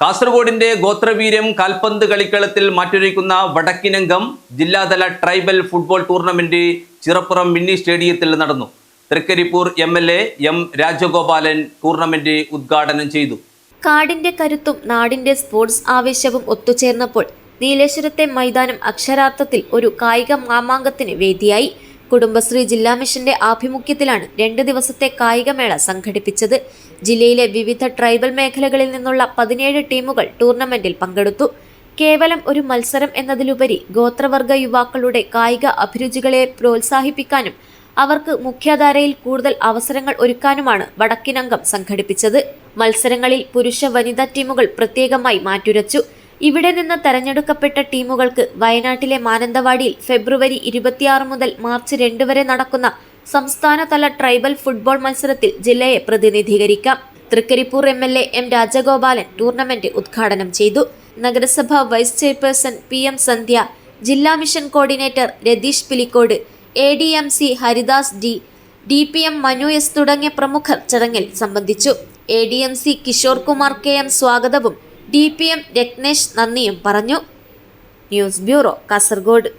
കാസർഗോഡിന്റെ ഗോത്രവീര്യം കാൽപന്ത് കളിക്കളത്തിൽ മാറ്റൊരുക്കുന്ന വടക്കിനംഗം ജില്ലാതല tribal football tournament Chirappuram mini സ്റ്റേഡിയത്തിൽ നടന്നു. Trikaripur M L A M Rajagopalan tournament ഉദ്ഘാടനം ചെയ്തു. കാടിന്റെ കരുത്തും നാടിന്റെ സ്പോർട്സ് ആവേശവും ഒത്തുചേർന്നപ്പോൾ നീലേശ്വരത്തെ മൈതാനം അക്ഷരാർത്ഥത്തിൽ ഒരു കായിക മാമാങ്കത്തിന് വേദിയായി. കുടുംബശ്രീ ജില്ലാ മിഷന്റെ ആഭിമുഖ്യത്തിലാണ് രണ്ട് ദിവസത്തെ കായികമേള സംഘടിപ്പിച്ചത്. ജില്ലയിലെ വിവിധ ട്രൈബൽ മേഖലകളിൽ നിന്നുള്ള പതിനേഴ് ടീമുകൾ ടൂർണമെന്റിൽ പങ്കെടുത്തു. കേവലം ഒരു മത്സരം എന്നതിലുപരി ഗോത്രവർഗ യുവാക്കളുടെ കായിക അഭിരുചികളെ പ്രോത്സാഹിപ്പിക്കാനും അവർക്ക് മുഖ്യധാരയിൽ കൂടുതൽ അവസരങ്ങൾ ഒരുക്കാനുമാണ് വടക്കിനംഗം സംഘടിപ്പിച്ചത്. മത്സരങ്ങളിൽ പുരുഷ വനിതാ ടീമുകൾ പ്രത്യേകമായി മാറ്റുരച്ചു. ഇവിടെ നിന്ന് തെരഞ്ഞെടുക്കപ്പെട്ട ടീമുകൾക്ക് വയനാട്ടിലെ മാനന്തവാടിയിൽ ഫെബ്രുവരി ഇരുപത്തിയാറ് മുതൽ മാർച്ച് രണ്ട് വരെ നടക്കുന്ന സംസ്ഥാനതല ട്രൈബൽ ഫുട്ബോൾ മത്സരത്തിൽ ജില്ലയെ പ്രതിനിധീകരിക്കാം. Trikaripur M L A M Rajagopalan tournament ഉദ്ഘാടനം ചെയ്തു. നഗരസഭ vice chairperson P M Sandhya ജില്ലാ mission coordinator Ratheesh Pilicode A D M C Haridas D D P M Manu S തുടങ്ങിയ പ്രമുഖർ ചടങ്ങിൽ സംബന്ധിച്ചു. A D M C Kishor Kumar K M സ്വാഗതവും D P M Ratnesh നന്ദിയും പറഞ്ഞു. News bureau Kasaragod.